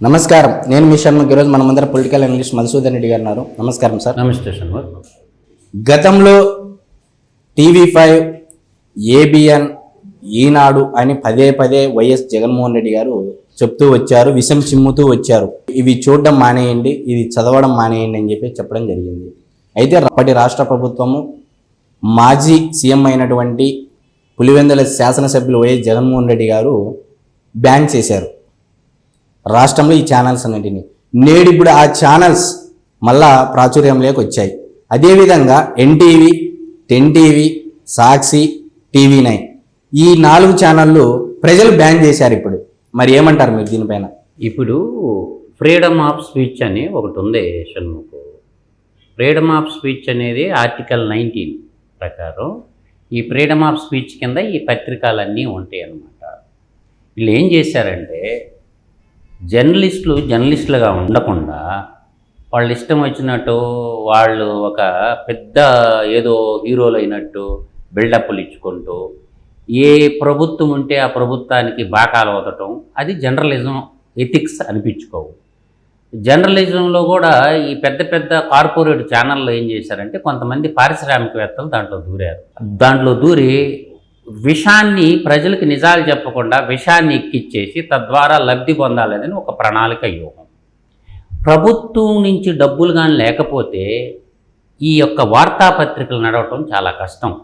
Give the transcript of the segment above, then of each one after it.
నమస్కారం. నేను మీ శర్మ. ఈరోజు మనమందరం పొలిటికల్ అనలిస్ట్ మధుసూదన్ రెడ్డి గారు ఉన్నారు. నమస్కారం సార్. నమస్తే షణ్ముఖ్ గతంలో టీవీ ఫైవ్ ఏబిఎన్ ఈనాడు అని పదే పదే వైఎస్ జగన్మోహన్ రెడ్డి గారు చెప్తూ వచ్చారు విషం చిమ్ముతూ వచ్చారు. ఇవి చూడడం మానేయండి ఇది చదవడం మానేయండి అని చెప్పి చెప్పడం జరిగింది. అయితే అప్పటి రాష్ట్ర ప్రభుత్వము మాజీ సీఎం అయినటువంటి పులివెందుల శాసనసభ్యులు వైఎస్ జగన్మోహన్ రెడ్డి గారు బ్యాన్ చేశారు. రాష్ట్రంలో ఈ ఛానల్స్ అన్నింటినీ. నేడు ఇప్పుడు ఆ ఛానల్స్ మళ్ళా ప్రాచుర్యంలోకి వచ్చాయి. అదేవిధంగా NTV ten TV Sakshi TV nine ఈ నాలుగు ఛానళ్ళు ప్రజలు బ్యాన్ చేశారు ఇప్పుడు. మరి ఏమంటారు మీరు దీనిపైన? ఇప్పుడు ఫ్రీడమ్ ఆఫ్ స్పీచ్ అని ఒకటి ఉంది షణ్ముఖు. ఫ్రీడమ్ ఆఫ్ స్పీచ్ అనేది ఆర్టికల్ నైన్టీన్ ప్రకారం ఈ ఫ్రీడమ్ ఆఫ్ స్పీచ్ కింద ఈ పత్రికలన్నీ ఉంటాయి అన్నమాట వీళ్ళు ఏం చేశారంటే జర్నలిస్టులు జర్నలిస్టులుగా ఉండకుండా వాళ్ళు ఇష్టం వచ్చినట్టు వాళ్ళు ఒక పెద్ద ఏదో హీరోలు అయినట్టు బిల్డప్లు ఇచ్చుకుంటూ ఏ ప్రభుత్వం ఉంటే ఆ ప్రభుత్వానికి బాకాలు వదటం అది జర్నలిజం ఎథిక్స్ అనిపించుకోవు. జర్నలిజంలో కూడా ఈ పెద్ద పెద్ద కార్పొరేట్ ఛానల్లో ఏం చేశారంటే కొంతమంది పారిశ్రామికవేత్తలు దాంట్లో దూరారు. దాంట్లో దూరి విషాన్ని ప్రజలకు నిజాలు చెప్పకుండా విషాన్ని ఎక్కిచ్చేసి తద్వారా లబ్ధి పొందాలని ఒక ప్రణాళిక వ్యూహం ప్రభుత్వం నుంచి డబ్బులు కానీ లేకపోతే ఈ యొక్క వార్తాపత్రికలు నడవటం చాలా కష్టం.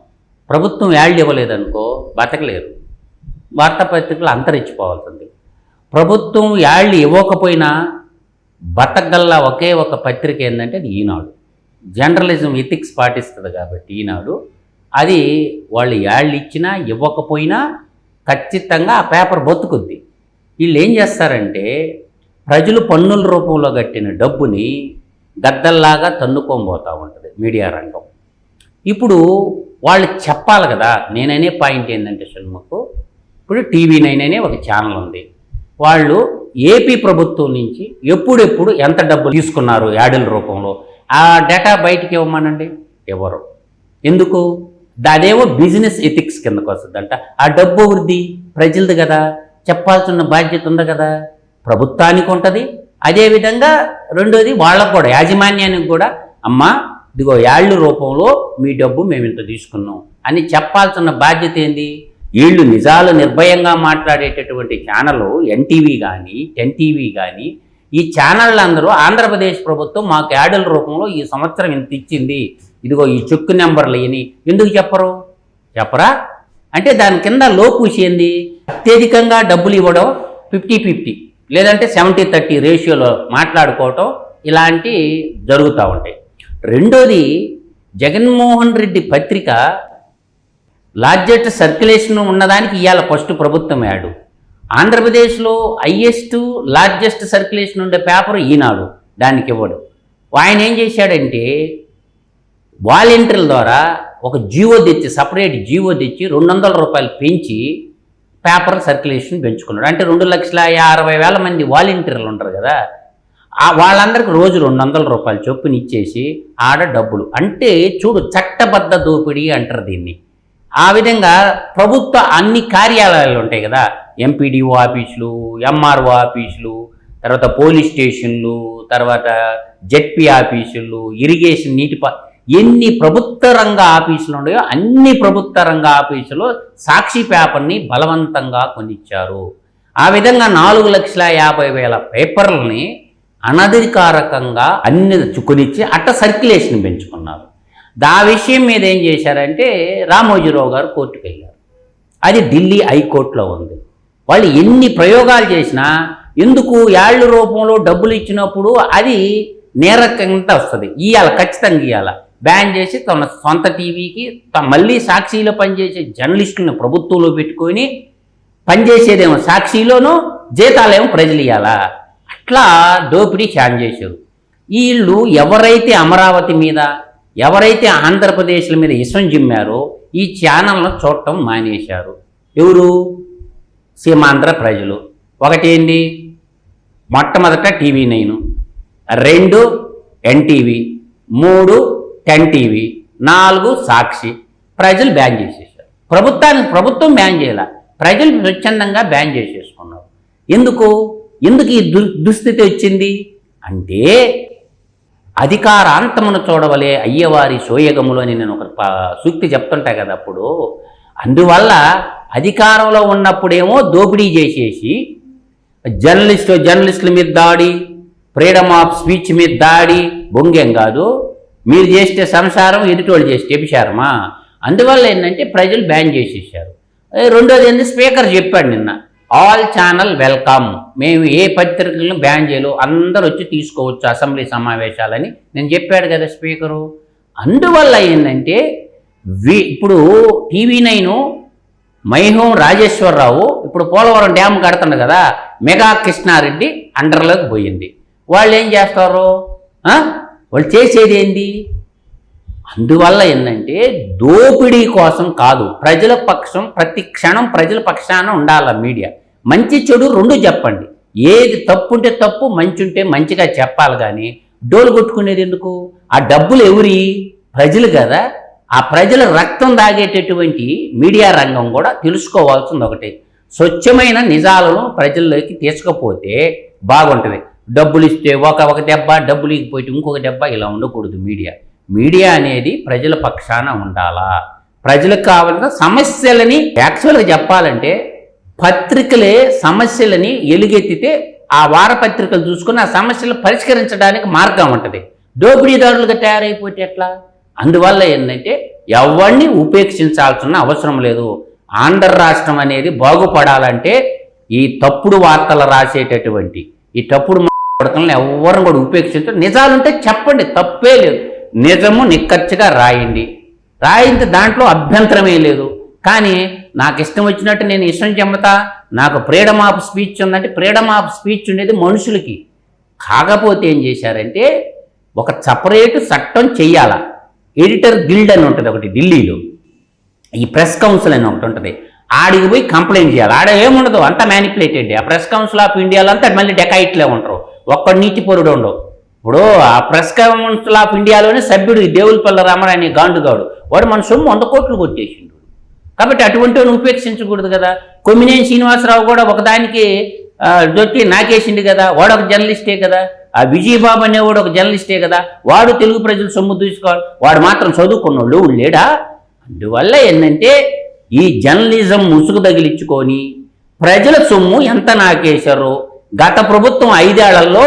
ప్రభుత్వం యాడ్ ఇవ్వలేదనుకో బతకలేరు. వార్తాపత్రికలు అంతరించిపోవాల్సింది. ప్రభుత్వం యాళ్ళు ఇవ్వకపోయినా బతకగల్లా ఒకే ఒక పత్రిక ఏంటంటే అది ఈనాడు. జర్నలిజం ఎథిక్స్ పాటిస్తుంది కాబట్టి ఈనాడు అది వాళ్ళు యాళ్ళు ఇచ్చినా ఇవ్వకపోయినా ఖచ్చితంగా ఆ పేపర్ బతుకుద్ది. వీళ్ళు ఏం చేస్తారంటే ప్రజలు పన్నుల రూపంలో కట్టిన డబ్బుని గద్దల్లాగా తన్నుకోబోతూ ఉంటుంది మీడియా రంగం. ఇప్పుడు వాళ్ళు చెప్పాలి కదా నేననే పాయింట్ ఏంటంటే సినిమాకు ఇప్పుడు టీవీ నైన్ అనే ఒక ఛానల్ ఉంది. వాళ్ళు ఏపీ ప్రభుత్వం నుంచి ఎప్పుడెప్పుడు ఎంత డబ్బులు తీసుకున్నారు యాడుల రూపంలో? ఆ డేటా బయటికి ఇవ్వమనండి? ఎవరు ఎందుకు? అదేమో బిజినెస్ ఎథిక్స్ కిందకు వస్తుందంట. ఆ డబ్బు వృద్ధి ప్రజలది కదా చెప్పాల్సిన బాధ్యత ఉంది కదా ప్రభుత్వానికి ఉంటుంది. అదేవిధంగా రెండోది వాళ్ళకు కూడా యాజమాన్యానికి కూడా అమ్మా ఇదిగో యాళ్ళు రూపంలో మీ డబ్బు మేము ఇంత తీసుకున్నాం. అని చెప్పాల్సిన బాధ్యత ఏంది? వీళ్ళు నిజాలు నిర్భయంగా మాట్లాడేటటువంటి ఛానల్ ఎన్టీవీ కానీ టెన్ టీవీ కానీ ఈ ఛానళ్ళందరూ ఆంధ్రప్రదేశ్ ప్రభుత్వం మాకు యాడల రూపంలో ఈ సంవత్సరం ఇంత ఇచ్చింది. ఇదిగో ఈ చెక్కు నెంబర్లు ఇని ఎందుకు చెప్పరు? చెప్పరా? అంటే దాని కింద లోపూసి ఏంది? అత్యధికంగా డబ్బులు ఇవ్వడం ఫిఫ్టీ ఫిఫ్టీ. లేదంటే సెవెంటీ థర్టీ రేషియోలో మాట్లాడుకోవటం ఇలాంటి జరుగుతూ ఉంటాయి. రెండోది జగన్మోహన్ రెడ్డి పత్రిక లార్జెస్ట్ సర్క్యులేషన్ ఉన్నదానికి ఇవాళ ఫస్ట్ ప్రభుత్వం యాడు. ఆంధ్రప్రదేశ్లో హయ్యెస్ట్ లార్జెస్ట్ సర్క్యులేషన్ ఉండే పేపర్ ఈనాడు దానికి ఇవ్వడు. ఆయన ఏం చేశాడంటే వాలంటీర్ల ద్వారా ఒక జీవో తెచ్చి సపరేట్ జీవో తెచ్చి రెండు వందల రూపాయలు పెంచి పేపర్ సర్క్యులేషన్ పెంచుకున్నాడు. అంటే రెండు లక్షల అరవై వేల మంది వాలంటీర్లు ఉంటారు కదా. ఆ వాళ్ళందరికీ రోజు రెండు వందల రూపాయలు చొప్పున ఇచ్చేసి ఆడ డబ్బులు. అంటే చూడు చట్టబద్ధ దోపిడీ అంటారు దీన్ని. ఆ విధంగా ప్రభుత్వ అన్ని కార్యాలయాలు ఉంటాయి కదా. ఎంపీడీఓ ఆఫీసులు ఎంఆర్ఓ ఆఫీసులు తర్వాత పోలీస్ స్టేషన్లు తర్వాత జెడ్పీ ఆఫీసులు ఇరిగేషన్ నీటి ఎన్ని ప్రభుత్వ రంగ ఆఫీసులు ఉన్నాయో అన్ని ప్రభుత్వ రంగ ఆఫీసులో సాక్షి పేపర్ని బలవంతంగా కొనిచ్చారు. ఆ విధంగా నాలుగు లక్షల యాభై వేల పేపర్లని అనధికారకంగా అన్ని కొనిచ్చి అట్ట సర్క్యులేషన్ పెంచుకున్నారు. దా విషయం మీద ఏం చేశారంటే రామోజీరావు గారు కోర్టుకు వెళ్ళారు. అది ఢిల్లీ హైకోర్టులో ఉంది. వాళ్ళు ఎన్ని ప్రయోగాలు చేసినా ఎందుకు యాళ్ళు రూపంలో డబ్బులు ఇచ్చినప్పుడు అది నేరకంగా వస్తుంది. ఇవాళ ఖచ్చితంగా ఇవ్వాలి బ్యాన్ చేసి తన సొంత టీవీకి త- మళ్ళీ సాక్షిలో పనిచేసే జర్నలిస్టులను ప్రభుత్వంలో పెట్టుకొని పనిచేసేదేమో సాక్షిలోనూ జీతాలేమో ప్రజలు ఇవ్వాలా అట్లా దోపిడీ ఛాన్ చేశారు. వీళ్ళు ఎవరైతే అమరావతి మీద ఎవరైతే ఆంధ్రప్రదేశ్ల మీద ఇసం జిమ్మారో ఈ ఛానల్ను చూడటం మానేశారు. ఎవరు? సీమాంధ్ర ప్రజలు. ఒకటేంటి? మొట్టమొదట టీవీ నైను. రెండు ఎన్టీవీ. మూడు టెన్ టీవీ నాలుగు సాక్షి ప్రజలు బ్యాన్ చేసేసారు ప్రభుత్వాన్ని ప్రభుత్వం బ్యాన్ చేయాల? ప్రజలు స్వచ్ఛందంగా బ్యాన్ చేసేసుకున్నారు. ఎందుకు? ఎందుకు ఈ దు దుస్థితి వచ్చింది? అంటే అధికారాంతమును చూడవలే అయ్యవారి సోయగములు అని నేను ఒక సూక్తి చెప్తుంటా కదా అప్పుడు. అందువల్ల అధికారంలో ఉన్నప్పుడేమో దోపిడీ చేసేసి జర్నలిస్టు జర్నలిస్టుల మీద దాడి ఫ్రీడమ్ ఆఫ్ స్పీచ్ మీద దాడి బొంగేం కాదు. మీరు చేస్తే సంసారం ఎదుటోళ్ళు చేస్తే వ్యభిచారమా అందువల్ల ఏంటంటే ప్రజలు బ్యాన్ చేసేసారు రెండోది ఏంటి స్పీకర్ చెప్పాడు నిన్న. ఆల్ ఛానల్ వెల్కమ్ మేము ఏ పత్రికలను బ్యాన్ చేయలేవు. అందరూ వచ్చి తీసుకోవచ్చు అసెంబ్లీ సమావేశాలని. నేను చెప్పాడు కదా స్పీకరు. అందువల్ల ఏంటంటే వి ఇప్పుడు టీవీ నైను మైహోం రాజేశ్వరరావు ఇప్పుడు పోలవరం డ్యామ్ కడుతుంది కదా మెగా కృష్ణారెడ్డి అండర్లోకి పోయింది. వాళ్ళు ఏం చేస్తారు వాళ్ళు చేసేది ఏంది? అందువల్ల ఏంటంటే దోపిడీ కోసం కాదు ప్రజల పక్షం ప్రతి క్షణం ప్రజల పక్షాన ఉండాల మీడియా. మంచి చెడు రెండు చెప్పండి. ఏది తప్పు ఉంటే తప్పు మంచి ఉంటే మంచిగా చెప్పాలి కానీ డోలు కొట్టుకునేది ఎందుకు? ఆ డబ్బులు ఎవరి? ప్రజలు కదా. ఆ ప్రజల రక్తం దాగేటటువంటి మీడియా రంగం కూడా తెలుసుకోవాల్సింది ఒకటి. స్వచ్ఛమైన నిజాలను ప్రజల్లోకి తీసుకపోతే బాగుంటుంది. డబ్బులు ఇస్తే ఒక ఒక దెబ్బ డబ్బులు ఇకపోయి ఇంకొక దెబ్బ ఇలా ఉండకూడదు మీడియా. మీడియా అనేది ప్రజల పక్షాన ఉండాలా? ప్రజలకు కావాల్సిన సమస్యలని యాక్చువల్గా చెప్పాలంటే పత్రికలే సమస్యలని ఎలుగెత్తితే ఆ వారపత్రికలు చూసుకుని ఆ సమస్యలు పరిష్కరించడానికి మార్గం ఉంటుంది. దోపిడీదారులుగా తయారైపోతే ఎట్లా? అందువల్ల ఏంటంటే ఎవరిని ఉపేక్షించాల్సిన అవసరం లేదు. ఆంధ్ర రాష్ట్రం అనేది బాగుపడాలంటే ఈ తప్పుడు వార్తలు రాసేటటువంటి ఈ తప్పుడు కొడకలను ఎవరిని కూడా ఉపేక్షించడం నిజాలుంటే చెప్పండి తప్పే లేదు. నిజము నిక్కచ్చిగా రాయండి. రాయింది దాంట్లో అభ్యంతరమే లేదు. కానీ నాకు ఇష్టం వచ్చినట్టు నేను ఇష్టం చెమ్మతా నాకు ఫ్రీడమ్ ఆఫ్ స్పీచ్ ఉందంటే ఫ్రీడమ్ ఆఫ్ స్పీచ్ ఉండేది మనుషులకి. కాకపోతే ఏం చేశారంటే ఒక సపరేట్ చట్టం చెయ్యాల. ఎడిటర్ గిల్డ్ అని ఉంటుంది ఒకటి ఢిల్లీలో. ఈ ప్రెస్ కౌన్సిల్ అని ఒకటి ఉంటుంది. ఆడికి పోయి కంప్లైంట్ చేయాలి. ఆడ ఏముండదు అంతా మ్యానిపులేటెడ్ ఆ ప్రెస్ కౌన్సిల్ ఆఫ్ ఇండియాలో అంతా మళ్ళీ డెకాయిట్లే ఉంటారు. ఒక్క నీతి పరుడు ఉండవు. ఇప్పుడు ఆ ప్రెస్ కౌన్సిల్ ఆఫ్ ఇండియాలోనే సభ్యుడు దేవులపల్ల దేవులపల్లి గాండుగాడు. వాడు మన సొమ్ము వంద కోట్లు కొట్టేసిండు. కాబట్టి అటువంటి వాడిని ఉపేక్షించకూడదు కదా. కొమ్మినేని శ్రీనివాసరావు కూడా ఒకదానికి దొట్టి నాకేసిండు కదా. వాడు ఒక జర్నలిస్టే కదా. ఆ విజయబాబు అనేవాడు ఒక జర్నలిస్టే కదా. వాడు తెలుగు ప్రజలు సొమ్ము దూసుకోవాలి వాడు మాత్రం చదువుకున్నోళ్ళు లేడా? అందువల్ల ఏంటంటే ఈ జర్నలిజం ముసుగు తగిలించుకొని ప్రజల సొమ్ము ఎంత నాకేశారో గత ప్రభుత్వం ఐదేళ్ళలో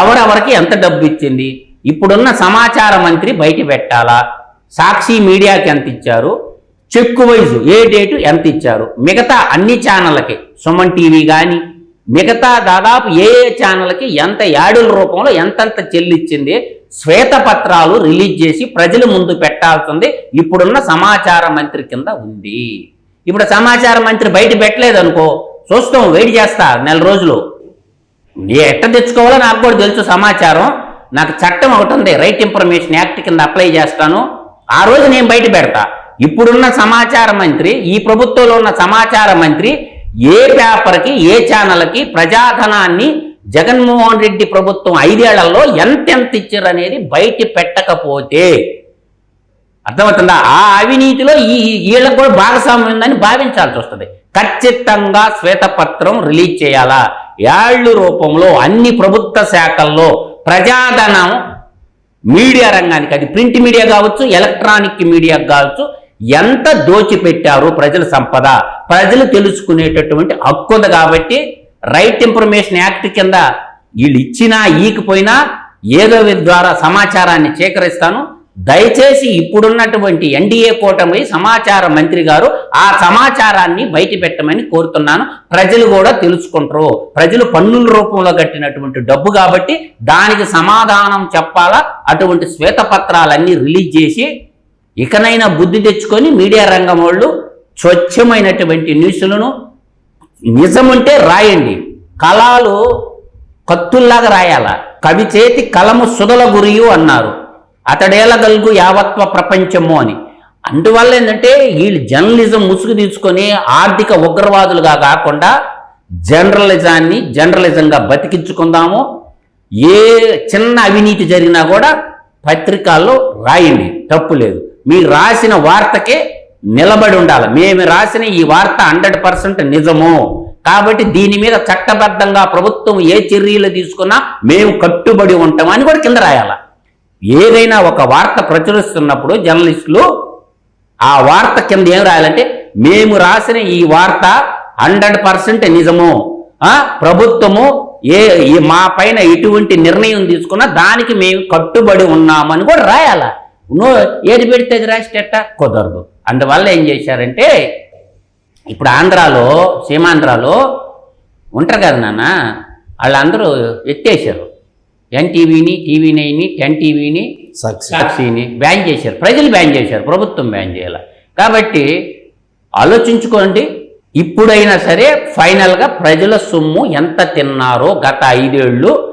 ఎవరెవరికి ఎంత డబ్బు ఇచ్చింది? ఇప్పుడున్న సమాచార మంత్రి బయట పెట్టాలా? సాక్షి మీడియాకి ఎంత ఇచ్చారు? చెక్కు వైజు ఏ డేటు ఎంత ఇచ్చారు? మిగతా అన్ని ఛానళ్ళకి సుమన్ టీవీ కానీ మిగతా దాదాపు ఏ ఏ ఛానల్కి ఎంత యాడుల రూపంలో ఎంతెంత చెల్లిచ్చింది? శ్వేతపత్రాలు రిలీజ్ చేసి ప్రజల ముందు పెట్టాల్సింది ఇప్పుడున్న సమాచార మంత్రి కింద ఉంది. ఇప్పుడు సమాచార మంత్రి బయట పెట్టలేదు అనుకో చూస్తాం వెయిట్ చేస్తా నెల రోజులు. ఎట్ట తెచ్చుకోవాలో నాకు కూడా తెలుసు సమాచారం. నాకు చట్టం ఒకటి ఉంది రైట్ ఇన్ఫర్మేషన్ యాక్ట్ కింద అప్లై చేస్తాను. ఆ రోజు నేను బయట పెడతా. ఇప్పుడున్న సమాచార మంత్రి ఈ ప్రభుత్వంలో ఉన్న సమాచార మంత్రి ఏ పేపర్కి ఏ ఛానల్కి ప్రజాధనాన్ని జగన్మోహన్ రెడ్డి ప్రభుత్వం ఐదేళ్ళలో ఎంతెంత ఇచ్చారు అనేది బయట పెట్టకపోతే. అర్థమవుతుందా? ఆ అవినీతిలో ఈ వీళ్ళకు కూడా భాగస్వామ్యం ఉందని భావించాల్సి వస్తుంది. ఖచ్చితంగా శ్వేతపత్రం రిలీజ్ చేయాలా? యాళ్ళు రూపంలో అన్ని ప్రభుత్వ శాఖల్లో ప్రజాధనం మీడియా రంగానికి అది ప్రింట్ మీడియా కావచ్చు ఎలక్ట్రానిక్ మీడియా కావచ్చు ఎంత దోచిపెట్టారు ప్రజల సంపద? ప్రజలు తెలుసుకునేటటువంటి హక్కు ఉంది కాబట్టి రైట్ ఇన్ఫర్మేషన్ యాక్ట్ కింద వీళ్ళు ఇచ్చినా ఈకపోయినా ఏదో ద్వారా సమాచారాన్ని సేకరిస్తాను. దయచేసి ఇప్పుడున్నటువంటి ఎన్డీఏ కూటమి సమాచార మంత్రి గారు ఆ సమాచారాన్ని బయట పెట్టమని కోరుతున్నాను. ప్రజలు కూడా తెలుసుకుంటారు. ప్రజలు పన్నుల రూపంలో కట్టినటువంటి డబ్బు కాబట్టి దానికి సమాధానం చెప్పాలా? అటువంటి శ్వేతపత్రాలన్నీ రిలీజ్ చేసి ఇకనైనా బుద్ధి తెచ్చుకొని మీడియా రంగం వాళ్ళు స్వచ్ఛమైనటువంటి న్యూస్లను నిజముంటే రాయండి. కళలు కత్తుల్లాగా రాయాల? కవి చేతి కలము సుధల గురియు అన్నారు. అతడేలగలుగు యావత్వ ప్రపంచము అని. అందువల్ల ఏంటంటే వీళ్ళు జర్నలిజం ముసుగు తీసుకొని ఆర్థిక ఉగ్రవాదులుగా కాకుండా జర్నలిజాన్ని జర్నలిజంగా బతికించుకుందాము. ఏ చిన్న అవినీతి జరిగినా కూడా పత్రికల్లో రాయండి తప్పు లేదు. మీరు రాసిన వార్తకే నిలబడి ఉండాలి. మేము రాసిన ఈ వార్త హండ్రెడ్ పర్సెంట్ నిజము. కాబట్టి దీని మీద చట్టబద్ధంగా ప్రభుత్వం ఏ చర్యలు తీసుకున్నా మేము కట్టుబడి ఉంటామని కూడా కింద రాయాలా. ఏదైనా ఒక వార్త ప్రచురిస్తున్నప్పుడు జర్నలిస్టులు ఆ వార్త కింద ఏం రాయాలంటే మేము రాసిన ఈ వార్త హండ్రెడ్ పర్సెంట్ నిజము. ప్రభుత్వము ఏ ఈ మా పైన ఎటువంటి నిర్ణయం తీసుకున్నా దానికి మేము కట్టుబడి ఉన్నామని కూడా రాయాల. నో ఏది పెడితే అది రాసేట కుదరదు. అందువల్ల ఏం చేశారంటే ఇప్పుడు ఆంధ్రాలో సీమాంధ్రాలో ఉంటారు కదా నాన్న వాళ్ళందరూ ఎత్తేసారు. ఎన్టీవీని టీవీ నైన్ని టెన్ టీవీని సాక్షి. సాక్షిని బ్యాన్ చేశారు. ప్రజలు బ్యాన్ చేశారు. ప్రభుత్వం బ్యాన్ చేయాలి? కాబట్టి ఆలోచించుకోండి. ఇప్పుడైనా సరే ఫైనల్గా ప్రజల సొమ్ము ఎంత తిన్నారో గత ఐదేళ్ళు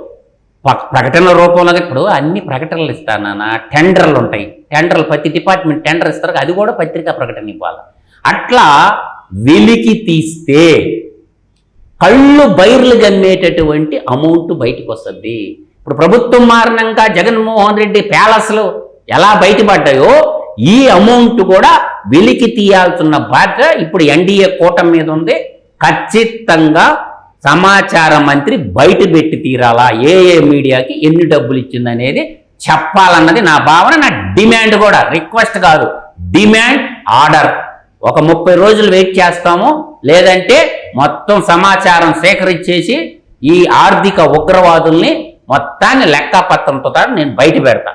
ప్రకటనల రూపంలో ఇప్పుడు అన్ని ప్రకటనలు ఇస్తానా టెండర్లు ఉంటాయి. టెండర్లు ప్రతి డిపార్ట్మెంట్ టెండర్ ఇస్తారు. అది కూడా పత్రికా ప్రకటన ఇవ్వాలి. అట్లా వెలికి తీస్తే కళ్ళు బైర్లు గమ్మేటటువంటి అమౌంట్ బయటకు వస్తుంది ఇప్పుడు ప్రభుత్వం మారినాక జగన్మోహన్ రెడ్డి ప్యాలెస్లు ఎలా బయటపడ్డాయో ఈ అమౌంట్ కూడా వెలికి తీయాల్సిన బాధ్యత ఇప్పుడు ఎన్డీఏ కూటమి మీద ఉంది. ఖచ్చితంగా సమాచార మంత్రి బయట పెట్టి తీరాలా? ఏ ఏ మీడియాకి ఎన్ని డబ్బులు ఇచ్చిందనేది చెప్పాలన్నది నా భావన నా డిమాండ్ కూడా. రిక్వెస్ట్ కాదు. Demand order. ఒక ముప్పై రోజులు వెయిట్ చేస్తాము. లేదంటే మొత్తం సమాచారం సేకరించేసి ఈ ఆర్థిక ఉగ్రవాదుల్ని మొత్తాన్ని లెక్కపత్రంతో నేను బయట పెడతా.